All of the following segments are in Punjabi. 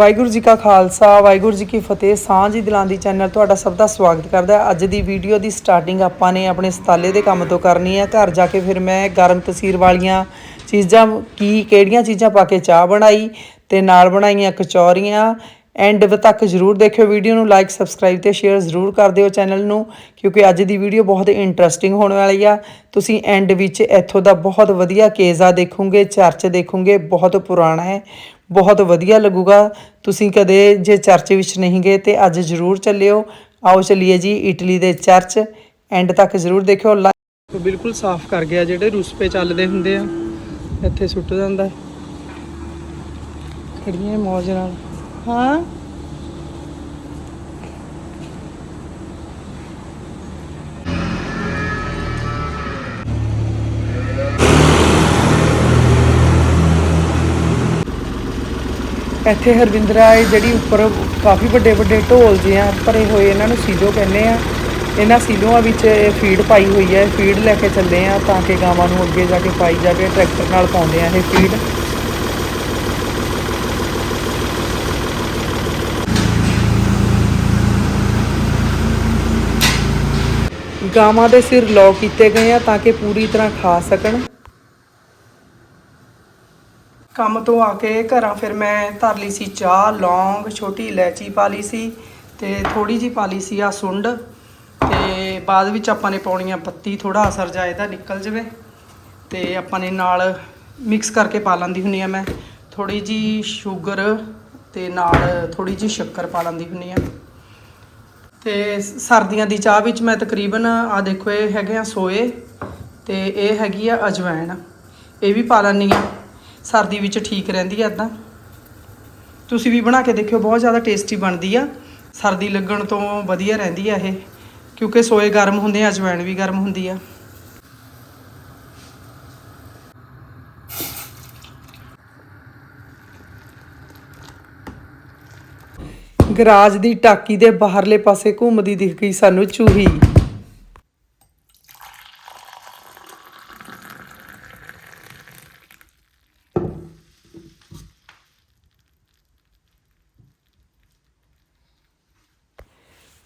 ਵਾਹਿਗੁਰੂ ਜੀ ਕਾ ਖਾਲਸਾ, ਵਾਹਿਗੁਰੂ ਜੀ ਕੀ ਫਤਿਹ, ਸਾਂਝ ਦੀ ਦਿਲਾਂ ਦੀ ਚੈਨਲ ਤੁਹਾਡਾ ਸਭ ਦਾ ਸਵਾਗਤ ਕਰਦਾ ਹੈ। ਅੱਜ ਦੀ ਵੀਡੀਓ ਦੀ ਸਟਾਰਟਿੰਗ ਆਪਾਂ ਨੇ ਆਪਣੇ ਸਤਾਲੇ ਦੇ ਕੰਮ ਤੋਂ ਕਰਨੀ ਹੈ ਘਰ ਜਾ ਕੇ ਫਿਰ ਮੈਂ ਗਰਮ ਤਸੀਰ ਵਾਲੀਆਂ ਚੀਜ਼ਾਂ, ਕੀ, ਕਿਹੜੀਆਂ ਚੀਜ਼ਾਂ ਪਾ ਕੇ ਚਾਹ ਬਣਾਈ ਤੇ ਨਾਲ ਬਣਾਈਆਂ ਕਚੌਰੀਆਂ ਐਂਡ ਤੱਕ ਜਰੂਰ ਦੇਖਿਓ ਵੀਡੀਓ ਨੂੰ ਲਾਈਕ ਸਬਸਕ੍ਰਾਈਬ ਤੇ ਸ਼ੇਅਰ ਜ਼ਰੂਰ ਕਰ ਦਿਓ ਚੈਨਲ ਨੂੰ, ਕਿਉਂਕਿ ਅੱਜ ਦੀ ਵੀਡੀਓ ਬਹੁਤ ਇੰਟਰਸਟਿੰਗ ਹੋਣ ਵਾਲੀ ਆ। ਤੁਸੀਂ ਐਂਡ ਵਿੱਚ ਇੱਥੋਂ ਦਾ ਬਹੁਤ ਵਧੀਆ ਕੇਜ਼ਾ ਦੇਖੋਗੇ ਚਰਚ ਦੇਖੋਗੇ, ਬਹੁਤ ਪੁਰਾਣਾ ਹੈ, ਬਹੁਤ ਵਧੀਆ ਲੱਗੂਗਾ। ਤੁਸੀਂ ਕਦੇ ਜੇ ਚਰਚ ਵਿੱਚ ਨਹੀਂ ਗਏ ਤੇ ਅੱਜ ਜ਼ਰੂਰ ਚੱਲਿਓ। ਆਓ ਚੱਲੀਏ ਜੀ ਇਟਲੀ ਦੇ ਚਰਚ ਐਂਡ ਤੱਕ ਜ਼ਰੂਰ ਦੇਖਿਓ। ਬਿਲਕੁਲ ਸਾਫ਼ ਕਰ ਗਿਆ, ਜਿਹੜੇ ਰੁਸਪੇ ਚੱਲਦੇ ਹੁੰਦੇ ਆ, ਇੱਥੇ ਸੁੱਟ ਜਾਂਦਾ। ਖੜੀਆਂ ਮੌਜ ਨਾਲ। ਹਾਂ। ਇੱਥੇ ਹਰਵਿੰਦਰਾ ਇਹ ਜਿਹੜੀ ਉੱਪਰ ਕਾਫੀ ਵੱਡੇ ਵੱਡੇ ਢੋਲ ਜਿਹੇ ਆ, ਭਰੇ ਹੋਏ ਇਹਨਾਂ ਨੂੰ ਸੀਲੋ ਕਹਿੰਦੇ ਆ। ਇਹਨਾਂ ਸੀਲੋਆਂ ਵਿੱਚ ਫੀਡ ਪਾਈ ਹੋਈ ਹੈ, ਫੀਡ ਲੈ ਕੇ ਚੱਲੇ ਆ ਤਾਂ ਕਿ ਗਾਵਾਂ ਨੂੰ ਅੱਗੇ ਜਾ ਕੇ ਪਾਈ ਜਾਵੇ, ਟਰੈਕਟਰ ਨਾਲ ਪਾਉਂਦੇ ਆ ਇਹ ਫੀਡ। ਗਾਵਾਂ ਦੇ ਸਿਰ ਲੌਕ ਕੀਤੇ ਗਏ ਆ ਤਾਂ ਕਿ ਪੂਰੀ ਤਰ੍ਹਾਂ ਖਾ ਸਕਣ। ਕੰਮ ਤੋਂ ਆ ਕੇ ਘਰਾਂ ਫਿਰ ਮੈਂ ਧਰ ਲਈ ਸੀ ਚਾਹ, ਲੌਂਗ, ਛੋਟੀ ਇਲਾਇਚੀ ਪਾ ਲਈ ਸੀ ਤੇ ਥੋੜੀ ਜੀ ਪਾ ਲਈ ਸੀ ਆ ਸੁੰਡ ਤੇ ਬਾਅਦ ਵਿੱਚ ਆਪਾਂ ਨੇ ਪਾਉਣੀ ਆ ਪੱਤੀ ਥੋੜਾ ਅਸਰ ਜਾਏ ਤਾਂ ਨਿਕਲ ਜਵੇ ਤੇ ਆਪਾਂ ਨੇ ਨਾਲ ਮਿਕਸ ਕਰਕੇ ਪਾ ਲੈਂਦੀ ਹੁੰਨੀ ਆ ਮੈਂ। ਥੋੜੀ ਜੀ ਸ਼ੂਗਰ ਤੇ ਨਾਲ ਥੋੜੀ ਜੀ ਸ਼ੱਕਰ ਪਾ ਲੈਂਦੀ ਹੁੰਨੀ ਆ। ਤੇ ਸਰਦੀਆਂ ਦੀ ਚਾਹ ਵਿੱਚ ਮੈਂ ਤਕਰੀਬਨ ਆ ਦੇਖੋ ਇਹ ਹੈਗੇ ਆ ਸੋਏ ਤੇ ਇਹ ਹੈਗੀ ਆ ਅਜਵਾਇਣ ਇਹ ਵੀ ਪਾ ਲੈਂਦੀ ਆ ਸਰਦੀ ਵਿੱਚ ਠੀਕ ਰਹਿੰਦੀ ਆ ਇਦਾਂ ਤੁਸੀਂ ਵੀ ਬਣਾ ਕੇ ਦੇਖਿਓ, ਬਹੁਤ ਜ਼ਿਆਦਾ ਟੇਸਟੀ ਬਣਦੀ ਆ। ਸਰਦੀ ਲੱਗਣ ਤੋਂ ਵਧੀਆ ਰਹਿੰਦੀ ਆ ਇਹ, ਕਿਉਂਕਿ ਸੋਏ ਗਰਮ ਹੁੰਦੇ ਆ ਅਜਵਾਇਣ ਵੀ ਗਰਮ ਹੁੰਦੀ ਆ। ਗਰਾਜ ਦੀ ਟਾਕੀ ਦੇ ਬਾਹਰਲੇ ਪਾਸੇ ਘੁੰਮਦੀ ਦਿਖ ਗਈ ਸਾਨੂੰ ਚੂਹੀ।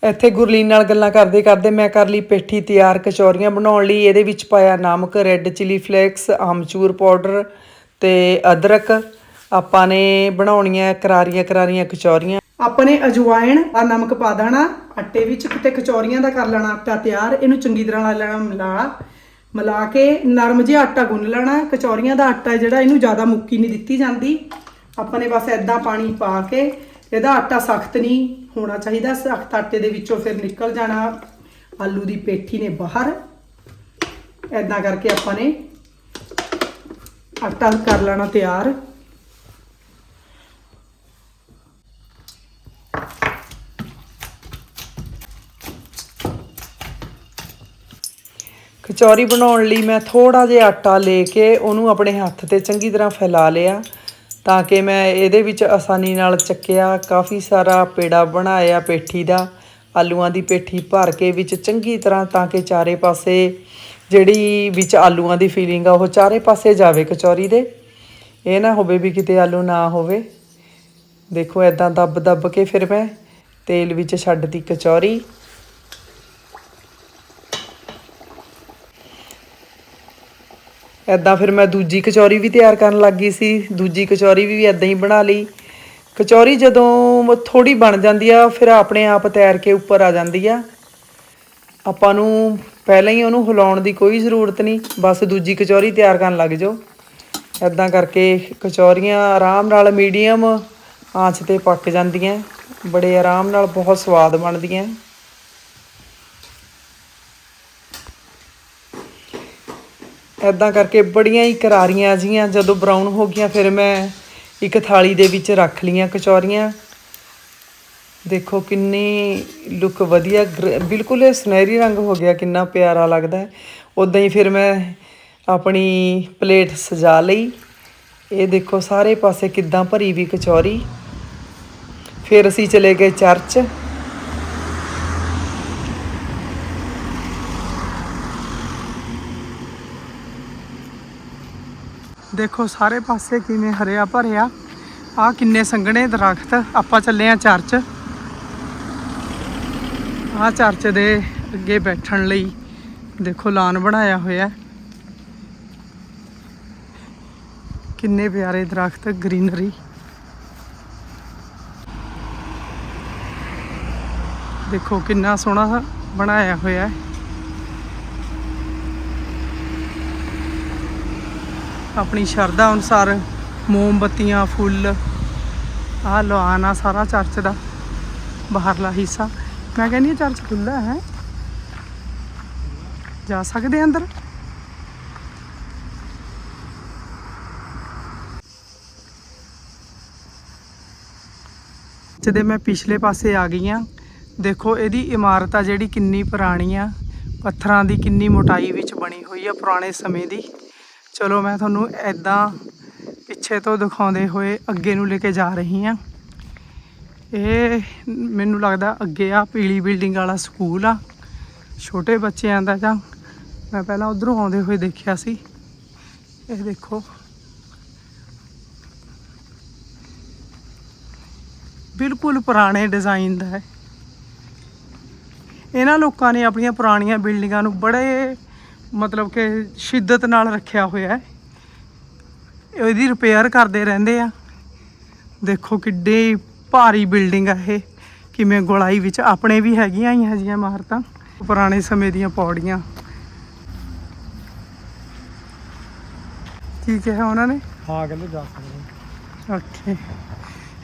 ਇੱਥੇ ਗੁਰਲੀਨ ਨਾਲ ਗੱਲਾਂ ਕਰਦੇ ਕਰਦੇ ਮੈਂ ਕਰ ਲਈ ਪੇਠੀ ਤਿਆਰ, ਕਚੌਰੀਆਂ ਬਣਾਉਣ ਲਈ। ਇਹਦੇ ਵਿੱਚ ਪਾਇਆ ਨਮਕ, red chilli flakes, amchur powder ਤੇ ਅਦਰਕ। ਆਪਾਂ ਨੇ ਬਣਾਉਣੀਆਂ ਕਰਾਰੀਆਂ ਕਰਾਰੀਆਂ ਕਚੌਰੀਆਂ। ਆਪਣੇ ਅਜਵਾਇਣ ਆ ਨਮਕ ਪਾ ਦੇਣਾ, ਆਟੇ ਵਿੱਚ ਕਿਤੇ ਕਚੌਰੀਆਂ ਦਾ ਕਰ ਲੈਣਾ, ਆਟਾ ਤਿਆਰ, ਇਹਨੂੰ ਚੰਗੀ ਤਰ੍ਹਾਂ ਨਾਲ ਲੈਣਾ ਮਿਲਾ ਮਿਲਾ ਕੇ ਨਰਮ ਜਿਹਾ ਆਟਾ ਗੁੰਨ ਲੈਣਾ, ਕਚੌਰੀਆਂ ਦਾ ਆਟਾ ਜਿਹੜਾ ਇਹਨੂੰ ਜ਼ਿਆਦਾ ਮੁੱਕੀ ਨਹੀਂ ਦਿੱਤੀ ਜਾਂਦੀ। ਆਪਾਂ ਨੇ ਬਸ ਐਦਾਂ ਪਾਣੀ ਪਾ ਕੇ ਇਹਦਾ ਆਟਾ ਸਖਤ ਨਹੀਂ ਹੋਣਾ ਚਾਹੀਦਾ, ਸਖਤ ਆਟੇ ਦੇ ਵਿੱਚੋਂ ਫਿਰ ਨਿਕਲ ਜਾਣਾ ਆਲੂ ਦੀ ਪੇਠੀ ਨੇ ਬਾਹਰ। ਐਦਾਂ ਕਰਕੇ ਆਪਾਂ ਨੇ ਆਟਾ ਕਰ ਲੈਣਾ ਤਿਆਰ। ਕਚੌਰੀ ਬਣਾਉਣ ਲਈ ਮੈਂ ਥੋੜਾ ਜਿਹਾ ਆਟਾ ਲੈ ਕੇ ਉਹਨੂੰ ਆਪਣੇ ਹੱਥ ਤੇ ਚੰਗੀ ਤਰ੍ਹਾਂ ਫੈਲਾ ਲਿਆ ਤਾਂ ਕਿ ਮੈਂ ਇਹਦੇ ਵਿੱਚ ਆਸਾਨੀ ਨਾਲ ਚੱਕਿਆ, ਕਾਫੀ ਸਾਰਾ ਪੇੜਾ ਬਣਾਇਆ ਪੇਠੀ ਦਾ, ਆਲੂਆਂ ਦੀ ਪੇਠੀ ਭਰ ਕੇ ਵਿੱਚ ਚੰਗੀ ਤਰ੍ਹਾਂ ਤਾਂ ਕਿ ਚਾਰੇ ਪਾਸੇ ਜਿਹੜੀ ਵਿੱਚ ਆਲੂਆਂ ਦੀ ਫੀਲਿੰਗ ਆ ਉਹ ਚਾਰੇ ਪਾਸੇ ਜਾਵੇ ਕਚੌਰੀ ਦੇ। ਇਹ ਨਾ ਹੋਵੇ ਵੀ ਕਿਤੇ ਆਲੂ ਨਾ ਹੋਵੇ। ਦੇਖੋ ਐਦਾਂ ਦੱਬ ਦੱਬ ਕੇ ਫਿਰ ਮੈਂ ਤੇਲ ਵਿੱਚ ਛੱਡਤੀ ਕਚੌਰੀ। ਐਦਾਂ ਫਿਰ ਮੈਂ ਦੂਜੀ ਕਚੌਰੀ ਵੀ ਤਿਆਰ ਕਰਨ ਲੱਗ ਗਈ ਸੀ। ਦੂਜੀ ਕਚੌਰੀ ਵੀ ਐਦਾਂ ਹੀ ਬਣਾ ਲਈ। ਕਚੌਰੀ ਜਦੋਂ ਥੋੜੀ ਬਣ ਜਾਂਦੀ ਆ, ਫਿਰ ਆਪਣੇ ਆਪ ਤੈਰ ਕੇ ਉੱਪਰ ਆ ਜਾਂਦੀ ਆ। ਆਪਾਂ ਨੂੰ ਪਹਿਲਾਂ ਹੀ ਉਹਨੂੰ ਹਿਲਾਉਣ ਦੀ ਕੋਈ ਜ਼ਰੂਰਤ ਨਹੀਂ, ਬਸ ਦੂਜੀ ਕਚੌਰੀ ਤਿਆਰ ਕਰਨ ਲੱਗ ਜਾਓ। ਐਦਾਂ ਕਰਕੇ ਕਚੌਰੀਆਂ ਆਰਾਮ ਨਾਲ ਮੀਡੀਅਮ ਆਂਚ ਤੇ ਪੱਕ ਜਾਂਦੀਆਂ, ਬੜੇ ਆਰਾਮ ਨਾਲ ਬਹੁਤ ਸਵਾਦ ਬਣਦੀਆਂ। ਐਦਾਂ ਕਰਕੇ ਬੜੀਆਂ ਹੀ ਕਰਾਰੀਆਂ ਜੀਆਂ ਜਦੋਂ ਬਰਾਊਨ ਹੋ ਗਈਆਂ, ਫਿਰ ਮੈਂ ਇੱਕ ਥਾਲੀ ਦੇ ਵਿੱਚ ਰੱਖ ਲੀਆਂ ਕਚੌਰੀਆਂ। ਦੇਖੋ ਕਿੰਨੀ ਲੁੱਕ ਵਧੀਆ ਗ੍ਰ- ਬਿਲਕੁਲ ਇਹ ਸੁਨਹਿਰੀ ਰੰਗ ਹੋ ਗਿਆ, ਕਿੰਨਾ ਪਿਆਰਾ ਲੱਗਦਾ ਹੈ। ਉਦਾਂ ਹੀ ਫਿਰ ਮੈਂ ਆਪਣੀ ਪਲੇਟ ਸਜਾ ਲਈ। ਇਹ ਦੇਖੋ ਸਾਰੇ ਪਾਸੇ ਕਿੱਦਾਂ ਭਰੀ ਵੀ ਕਚੌਰੀ। ਫਿਰ ਅਸੀਂ ਚਲੇ ਗਏ ਚਰਚ। ਦੇਖੋ, ਸਾਰੇ ਪਾਸੇ ਕਿਵੇਂ ਹਰਿਆ ਭਰਿਆ। ਆ ਕਿੰਨੇ ਸੰਘਣੇ ਦਰਖਤ। ਆਪਾਂ ਚੱਲੇ ਆ ਚਰਚ। ਆ ਚਰਚ ਦੇ ਅੱਗੇ ਬੈਠਣ ਲਈ ਦੇਖੋ, ਲਾਨ ਬਣਾਇਆ ਹੋਇਆ। ਕਿੰਨੇ ਪਿਆਰੇ ਦਰਖਤ, ਗ੍ਰੀਨਰੀ। ਦੇਖੋ ਕਿੰਨਾ ਸੋਹਣਾ ਬਣਾਇਆ ਹੋਇਆ ਹੈ। ਆਪਣੀ ਸ਼ਰਧਾ ਅਨੁਸਾਰ ਮੋਮਬੱਤੀਆਂ, ਫੁੱਲ, ਆਹ ਲਵਾਨਾ ਸਾਰਾ ਚਰਚ ਦਾ ਬਾਹਰਲਾ ਹਿੱਸਾ। ਮੈਂ ਕਹਿੰਦੀ ਹਾਂ ਚਰਚ ਖੁੱਲਾ ਹੈ। ਜਾ ਸਕਦੇ ਅੰਦਰ? ਜਦੇ ਮੈਂ ਪਿਛਲੇ ਪਾਸੇ ਆ ਗਈ ਆ ਦੇਖੋ, ਇਹਦੀ ਇਮਾਰਤ ਆ ਜਿਹੜੀ ਕਿੰਨੀ ਪੁਰਾਣੀ ਆ। ਪੱਥਰਾਂ ਦੀ ਕਿੰਨੀ ਮੋਟਾਈ ਵਿੱਚ ਬਣੀ ਹੋਈ ਆ ਪੁਰਾਣੇ ਸਮੇਂ ਦੀ। ਚਲੋ, ਮੈਂ ਤੁਹਾਨੂੰ ਐਦਾਂ ਪਿੱਛੇ ਤੋਂ ਦਿਖਾਉਂਦੇ ਹੋਏ ਅੱਗੇ ਨੂੰ ਲੈ ਕੇ ਜਾ ਰਹੀ ਆ। ਇਹ ਮੈਨੂੰ ਲੱਗਦਾ ਅੱਗੇ ਆ ਪੀਲੀ ਬਿਲਡਿੰਗ ਵਾਲਾ ਸਕੂਲ ਆ। ਛੋਟੇ ਬੱਚਿਆਂ ਦਾ ਜਾਂ ਮੈਂ ਪਹਿਲਾਂ ਉਧਰੋਂ ਆਉਂਦੇ ਹੋਏ ਦੇਖਿਆ ਸੀ। ਇਹ ਦੇਖੋ। ਬਿਲਕੁਲ ਪੁਰਾਣੇ ਡਿਜ਼ਾਈਨ ਦਾ ਹੈ। ਇਹਨਾਂ ਲੋਕਾਂ ਨੇ ਆਪਣੀਆਂ ਪੁਰਾਣੀਆਂ ਬਿਲਡਿੰਗਾਂ ਨੂੰ ਬੜੇ ਮਤਲਬ ਕਿ ਸ਼ਿੱਦਤ ਨਾਲ ਰੱਖਿਆ ਹੋਇਆ ਹੈ। ਇਹਦੀ ਰਿਪੇਅਰ ਕਰਦੇ ਰਹਿੰਦੇ ਆ। ਦੇਖੋ ਕਿੱਡੀ ਭਾਰੀ ਬਿਲਡਿੰਗ ਆ ਇਹ। ਕਿਵੇਂ ਗੋਲਾਈ ਵਿੱਚ ਆਪਣੇ ਵੀ ਹੈਗੀਆਂ ਹੀ ਹਜੀਆਂ ਇਮਾਰਤਾਂ ਪੁਰਾਣੇ ਸਮੇਂ ਦੀਆਂ ਪੌੜੀਆਂ। ਕੀ ਕਿਹਾ ਉਹਨਾਂ ਨੇ? ਹਾਂ ਕਹਿੰਦੇ ਜਾ ਸਕਦੇ ਓਕੇ।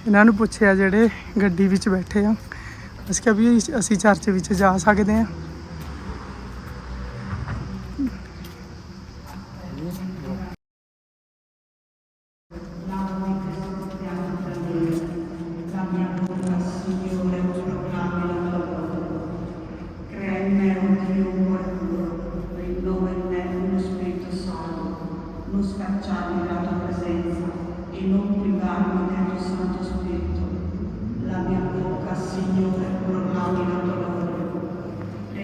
ਇਹਨਾਂ ਨੂੰ ਪੁੱਛਿਆ ਜਿਹੜੇ ਗੱਡੀ ਵਿੱਚ ਬੈਠੇ ਆ। ਅਸੀਂ ਕਿਹਾ ਵੀ ਅਸੀਂ ਚਰਚ ਵਿੱਚ ਜਾ ਸਕਦੇ ਹਾਂ।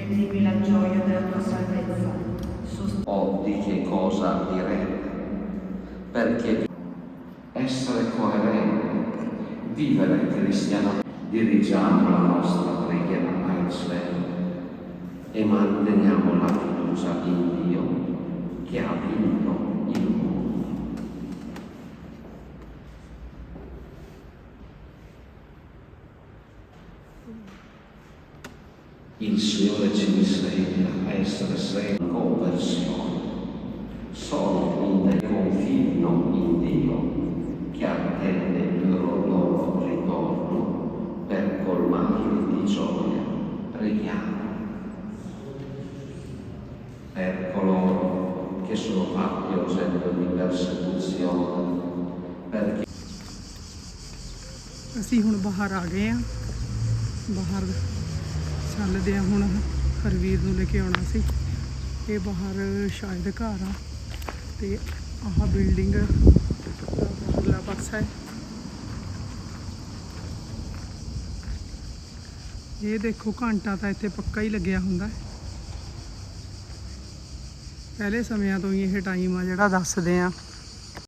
Rendimi la gioia della tua salvezza. Sost- o di che cosa direte, perché essere coerenti, vivere cristiano, dirigiamo la nostra preghiera al cielo e manteniamo la fiducia in Dio che ha vinto Il Signore ci insegna a essere sempre in conversione, solo in confido in Dio che attende il loro ritorno per colmarli di gioia. Preghiamo per coloro che sono fatti oggetto di persecuzione, perché ਅਸੀਂ ਹੁਣ ਬਾਹਰ ਆ ਗਏ ਆ ਬਾਹਰ ਚੱਲਦੇ ਆ ਹੁਣ ਹਰਵੀਰ ਨੂੰ ਲੈ ਕੇ ਆਉਣਾ ਸੀ। ਇਹ ਬਾਹਰ ਸ਼ਾਇਦ ਘਰ ਆ ਤੇ ਆਹ ਬਿਲਡਿੰਗ ਬਾਹਰਲਾ ਪਾਸਾ ਹੈ। ਇਹ ਦੇਖੋ ਘੰਟਾ ਤਾਂ ਇੱਥੇ ਪੱਕਾ ਹੀ ਲੱਗਿਆ ਹੁੰਦਾ ਹੈ। ਪਹਿਲੇ ਸਮਿਆਂ ਤੋਂ ਹੀ ਇਹ ਟਾਈਮ ਆ ਜਿਹੜਾ ਦੱਸਦੇ ਆ।